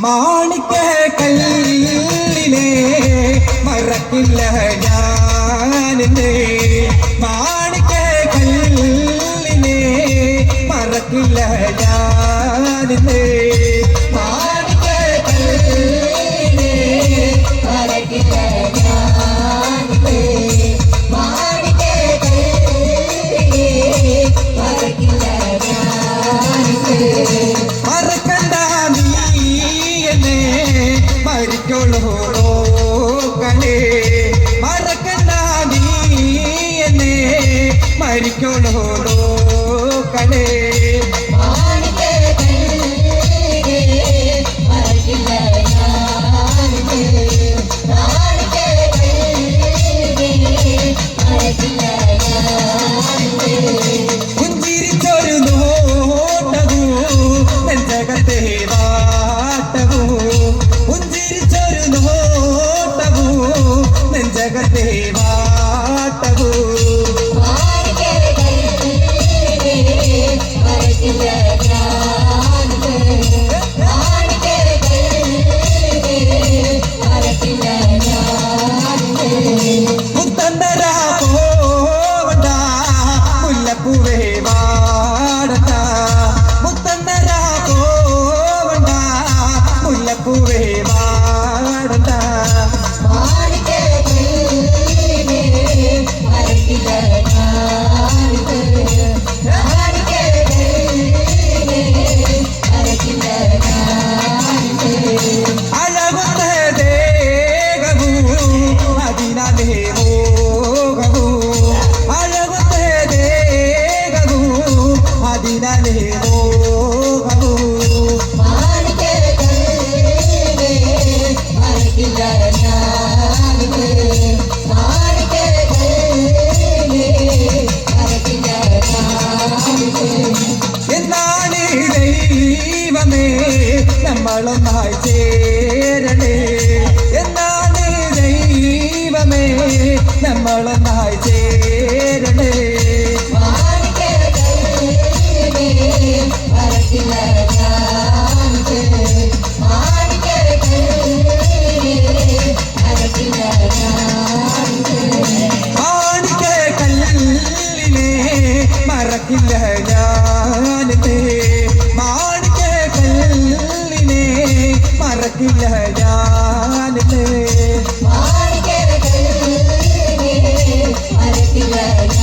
മാണിക്ക മറക്കില്ല ഞാനിനെ മാണിക്ക മറക്കില്ല ഞാനിനെ മാ ആയിരിക്കുള്ളൂ. നോക്കണേ മറക്കണ്ട നീ എന്നെ. മരിക്കുള്ളൂ. നോക്കണേ ಜಗತ್ತೇ ವಾಟವು നമ്മളൊന്നായി ചേരണേ എന്നാണ് ദൈവമേ നമ്മളൊന്നായി ചേരണേ മറക്കില്ല ഞാൻ. மதிலடா மதிலடா